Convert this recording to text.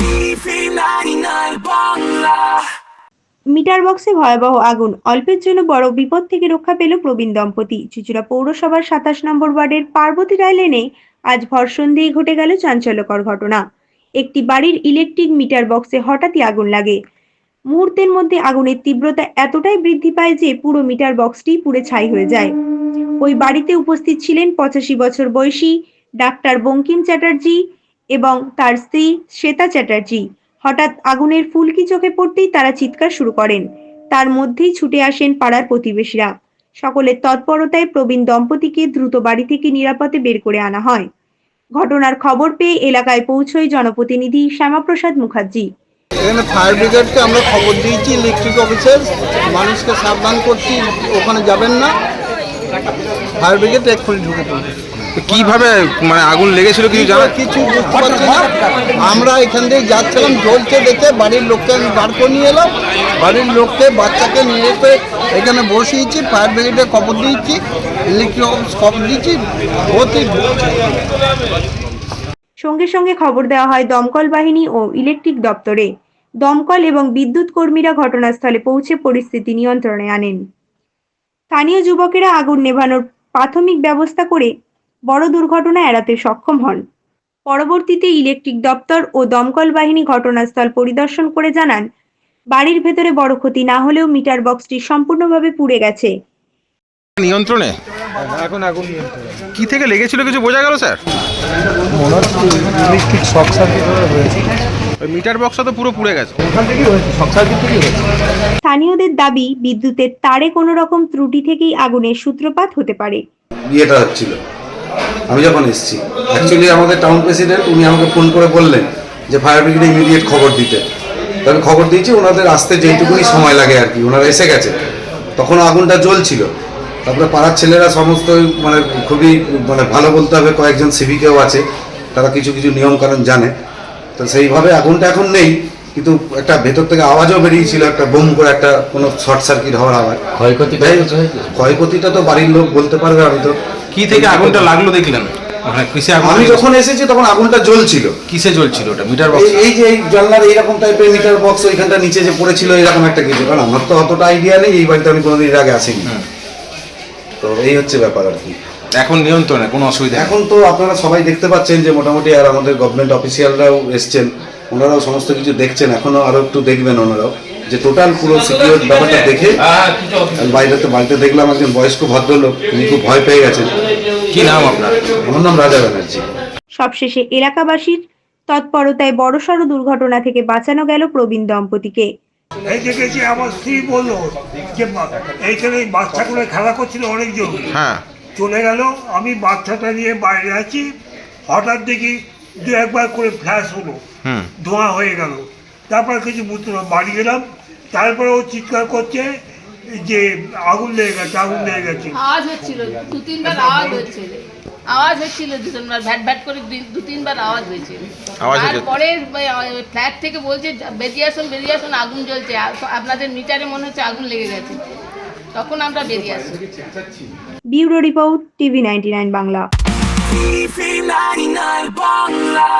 TV 99 Bangla metre বক্সে ভয়াবহ আগুন। অল্পের জন্য বড় বিপদ থেকে রক্ষা পেল প্রবীণ দম্পতি। চুচুড়া পৌরসভার সাতাশ নম্বর ওয়ার্ডের পার্বতী রায় লেনে আজ ভর সন্ধ্যেই ঘটে গেল চাঞ্চল্যকর ঘটনা। একটি বাড়ির ইলেকট্রিক মিটার বক্সে হঠাৎই আগুন লাগে। মুহূর্তের মধ্যে আগুনের তীব্রতা এতটাই বৃদ্ধি পায় যে পুরো মিটার বক্সটি পুড়ে ছাই হয়ে যায়। ওই বাড়িতে উপস্থিত ছিলেন পঁচাশি বছর বয়সী ডাক্তার বঙ্কিম চ্যাটার্জি এবং তার স্ত্রী শ্বেতা চ্যাটার্জি। হঠাৎ আগুনের ফুলকি চোখে পড়তেই তারা চিৎকার শুরু করেন। তার মধ্যেই ছুটে আসেন পাড়ার প্রতিবেশীরা। সকলের তৎপরতায় প্রবীণ দম্পতিকে দ্রুত বাড়ি থেকে নিরাপদে বের করে আনা হয়। ঘটনার খবর পেয়ে এলাকায় পৌঁছয় জনপ্রতিনিধি শ্যামাপ্রসাদ মুখার্জি। এখানে ফায়ার ব্রিগেডকে আমরা খবর দিয়েছি ইলেকট্রিক অফিসের মানুষকে সাবধান করছি, ওখানে যাবেন না। ফায়ার ব্রিগেড এক্ষুনি ঢুকে পড়বে। কীভাবে মানে আগুন লেগেছিল কিছু জানা কিছু বুঝতে পারছি না। আমরা এখান থেকে যাচ্ছিলাম জ্বলছে দেখে বাড়ির লোককে আমি বার করে নিয়ে এলাম। বাড়ির লোককে বাচ্চাকে নিয়ে এসে এখানে বসিয়েছি ফায়ার ব্রিগেডে খবর দিয়েছি ইলেকট্রিক অফিস খবর দিয়েছি অতি সঙ্গে সঙ্গে খবর দেওয়া হয় দমকল বাহিনী ও ইলেকট্রিক দপ্তরে। দমকল এবং বিদ্যুৎ কর্মীরা ঘটনাস্থলে পৌঁছে পরিস্থিতি নিয়ন্ত্রণে আনেন। স্থানীয় যুবকেরা আগুন নেভানোর প্রাথমিক ব্যবস্থা করে বড় দুর্ঘটনা এড়াতে সক্ষম হন। পরবর্তীতে ইলেকট্রিক দপ্তর ও দমকল বাহিনী ঘটনাস্থল পরিদর্শন করে জানান বাড়ির ভেতরে বড় ক্ষতি না হলেও মিটার বক্সটি সম্পূর্ণভাবে পুড়ে গেছে। নিয়ন্ত্রণে? এখন আগুন নিয়ন্ত্রণে। কি থেকে লেগেছিল কিছু বোঝা গেল স্যার? মনে হচ্ছে ইলেকট্রিক শক সার্কিট হয়েছে ওই মিটার বক্সটা তো পুরো পুড়ে গেছে। ওখান থেকেই হয়েছে শক সার্কিট থেকেই হয়েছে। স্থানীয়দের দাবি বিদ্যুতের তারে কোনো রকম ত্রুটি থেকেই আগুনের সূত্রপাত হতে পারে। বিয়েটা হচ্ছিল। আমি যখন এসেছি অ্যাকচুয়ালি আমাদের টাউন প্রেসিডেন্ট উনি আমাকে ফোন করে বললেন যে ফায়ার ব্রিগেডে ইমিডিয়েট খবর দিতে। তো আমি খবর দিয়েছি ওনাদের আসতে যেইটুকুনি সময় লাগে আর কি ওনারা এসে গেছে। তখন আগুনটা জ্বলছিল। তারপরে পাড়ার ছেলেরা সমস্ত মানে খুবই মানে ভালো বলতে হবে কয়েকজন সিভিকেও আছে তারা কিছু কিছু নিয়মকানুন জানে। তো সেইভাবে আগুনটা এখন নেই কিন্তু একটা ভেতর থেকে আওয়াজও বেরিয়েছিল একটা বোম করে একটা কোনো শর্ট সার্কিট হওয়ার আওয়াজ। ক্ষয়ক্ষতি ক্ষয়ক্ষতিটা তো বাড়ির লোক বলতে পারবে আমি তো কি থেকে আগুনটা লাগল দেখলেন? মানে আমি যখন এসেছি তখন আগুনটা জ্বলছিল। কিসে জ্বলছিল ওটা? মিটার বক্স এই- যে এই জানলার এইরকম টাইপের মিটার বক্স ওইখানটা নিচে যে পড়েছিল এরকম একটা কিছু। কারণ আমার তো অতটা আইডিয়া নেই এই বাড়িতে আমি কোনোদিন এর আগে আসিনি। তো এই হচ্ছে ব্যাপার আর কি। এখন নিয়ন্ত্রণে কোনো অসুবিধা এখন তো আপনারা সবাই দেখতে পাচ্ছেন যে মোটামুটি আর আমাদের গভর্নমেন্ট অফিসিয়ালরাও এসছেন ওনারাও সমস্ত কিছু দেখছেন এখনও আরও একটু দেখবেন ওনারাও। যে টোটাল পুরো সিকিউর ব্যাপারটা দেখে আমি বাইরেতে বাড়িতে দেখলাম একজন বয়স্ক ভদ্রলোক তিনি খুব ভয় পেয়ে গেছেন। কি নাম আপনার? আমার নাম রাজা ব্যানার্জি। সবশেষে এলাকাবাসীর তৎপরতায় বড়সড় দুর্ঘটনা থেকে বাঁচানো গেল প্রবীণ দম্পতিকে। এই দেখেছি আমার স্ত্রী বলল যে এইখানে বাচ্চাগুলো খেলা করছিল অনেকজন। হ্যাঁ। চলে গেল আমি বাচ্চাটা নিয়ে বাইরে আছি। হঠাৎ দেখি দু একবার করে ফ্ল্যাশ হলো। হুম। ধোঁয়া হয়ে গেল। তারপর কিছু বুঝতে বাড়ি গেলাম। তারপরে ও চিৎকার করছে যে আগুন লেগে গেছে আগুন লেগে গেছে। আওয়াজ হচ্ছিল দু তিনবার আওয়াজ হচ্ছিল। আওয়াজ হচ্ছিল দু তিনবার ভ্যাট ভ্যাট করে দু তিনবার আওয়াজ হয়েছিল। তারপরে ফ্ল্যাট থেকে বলছে বেরিয়ে আসুন বেরিয়ে আসুন আগুন জ্বলছে। আপনাদের মিটারে মনে হচ্ছে আগুন লেগে গেছে। তখন আমরা বেরিয়ে আসি। Bureau report TV ninety Bangla. Bangla.